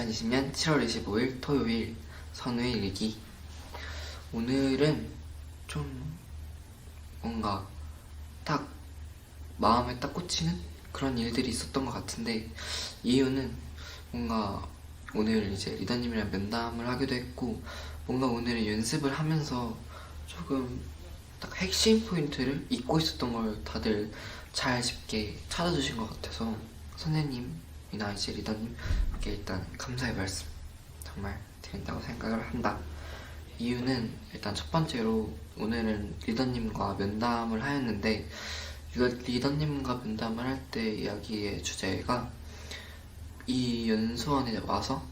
2020년 7월 25일 토요일 선우의 일기. 오늘은 좀 뭔가 딱 마음에 딱 꽂히는 그런 일들이 있었던 것 같은데 이유는 뭔가 오늘 이제 리더님이랑 면담을 하기도 했고 뭔가 오늘 연습을 하면서 조금 딱 핵심 포인트를 잊고 있었던 걸 다들 잘 짚게 찾아주신 것 같아서 선생님 이나 이제 리더님께 일단 감사의 말씀 정말 드린다고 생각을 한다. 이유는 일단 첫 번째로 오늘은 리더님과 면담을 하였는데 리더님과 면담을 할 때 이야기의 주제가 이 연수원에 와서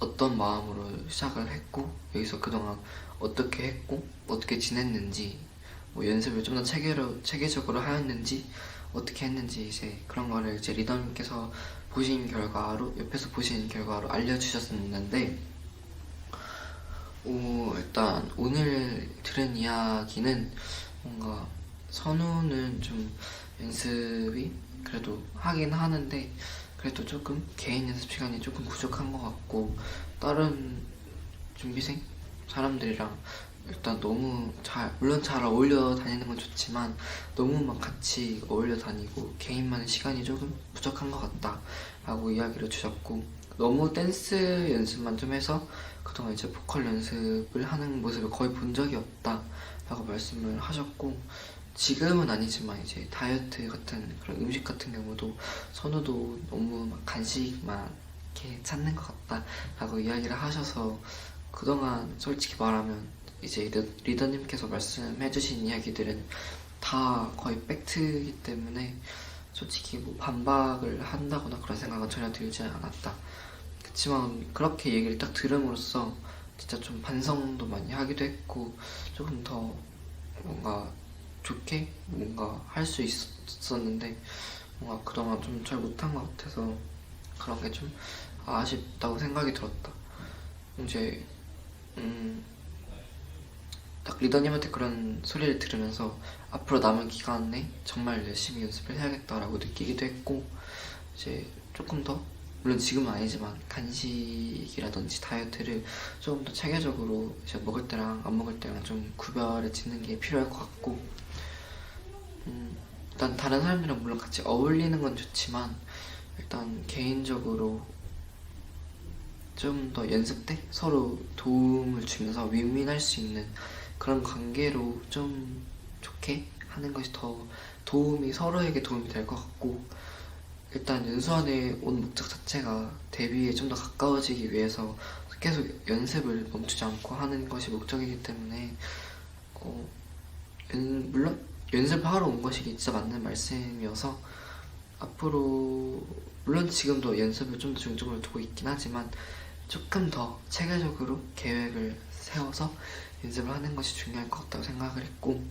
어떤 마음으로 시작을 했고 여기서 그동안 어떻게 했고 어떻게 지냈는지 뭐 연습을 좀 더 체계로, 체계적으로 하였는지 어떻게 했는지 이제 그런 거를 이제 리더님께서 보신 결과로 옆에서 보신 결과로 알려주셨었는데 오, 일단 오늘 들은 이야기는 뭔가 선우는 좀 연습이 그래도 하긴 하는데 그래도 조금 개인 연습 시간이 조금 부족한 것 같고 다른 준비생 사람들이랑 일단 너무 잘 물론 잘 어울려 다니는 건 좋지만 너무 막 같이 어울려 다니고 개인만의 시간이 조금 부족한 것 같다 라고 이야기를 주셨고 너무 댄스 연습만 좀 해서 그동안 이제 보컬 연습을 하는 모습을 거의 본 적이 없다 라고 말씀을 하셨고 지금은 아니지만 이제 다이어트 같은 그런 음식 같은 경우도 선우도 너무 막 간식만 이렇게 찾는 것 같다 라고 이야기를 하셔서 그동안 솔직히 말하면 이제 리더, 리더 님께서 말씀해주신 이야기들은 다 거의 팩트이기 때문에 솔직히 뭐 반박을 한다거나 그런 생각은 전혀 들지 않았다. 그렇지만 그렇게 얘기를 딱 들음으로써 진짜 좀 반성도 많이 하기도 했고 조금 더 뭔가 좋게 뭔가 할 수 있었는데 뭔가 그동안 좀 잘 못한 것 같아서 그런 게 좀 아쉽다고 생각이 들었다. 이제 음, 딱 리더님한테 그런 소리를 들으면서 앞으로 남은 기간 내 정말 열심히 연습을 해야겠다라고 느끼기도 했고 이제 조금 더 물론 지금은 아니지만 간식이라든지 다이어트를 조금 더 체계적으로 이제 먹을 때랑 안 먹을 때랑 좀 구별을 짓는 게 필요할 것 같고 음, 일단 다른 사람들이랑 물론 같이 어울리는 건 좋지만 일단 개인적으로 좀 더 연습 때 서로 도움을 주면서 윈윈할 수 있는 그런 관계로 좀 좋게 하는 것이 더 도움이 서로에게 도움이 될 것 같고 일단 연수원에 온 목적 자체가 데뷔에 좀 더 가까워지기 위해서 계속 연습을 멈추지 않고 하는 것이 목적이기 때문에 어, 연- 물론 연습하러 온 것이 진짜 맞는 말씀이어서 앞으로 물론 지금도 연습을 좀 더 중점을 두고 있긴 하지만 조금 더 체계적으로 계획을 세워서 연습을 하는 것이 중요할 것 같다고 생각을 했고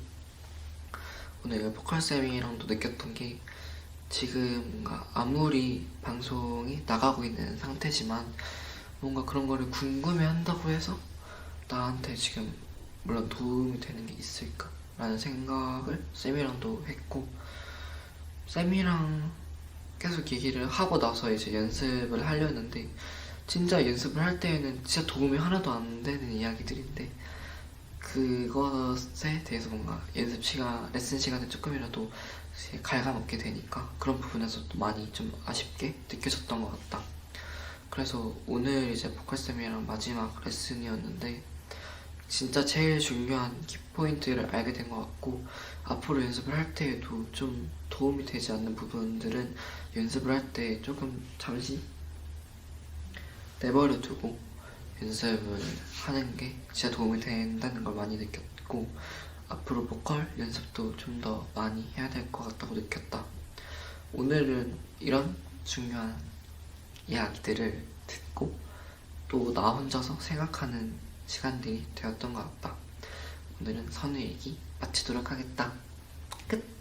오늘 보컬 쌤이랑도 느꼈던 게 지금 뭔가 아무리 방송이 나가고 있는 상태지만 뭔가 그런 거를 궁금해 한다고 해서 나한테 지금 물론 도움이 되는 게 있을까? 라는 생각을 쌤이랑도 했고 쌤이랑 계속 얘기를 하고 나서 이제 연습을 하려는데 진짜 연습을 할 때에는 진짜 도움이 하나도 안 되는 이야기들인데 그것에 대해서 뭔가 연습 시간, 레슨 시간에 조금이라도 갉아먹게 되니까 그런 부분에서 또 많이 좀 아쉽게 느껴졌던 것 같다. 그래서 오늘 이제 보컬쌤이랑 마지막 레슨이었는데 진짜 제일 중요한 키포인트를 알게 된 것 같고 앞으로 연습을 할 때에도 좀 도움이 되지 않는 부분들은 연습을 할 때 조금 잠시 내버려 두고 연습을 하는 게 진짜 도움이 된다는 걸 많이 느꼈고 앞으로 보컬 연습도 좀 더 많이 해야 될 것 같다고 느꼈다. 오늘은 이런 중요한 이야기들을 듣고 또 나 혼자서 생각하는 시간들이 되었던 것 같다. 오늘은 선우 얘기 마치도록 하겠다. 끝!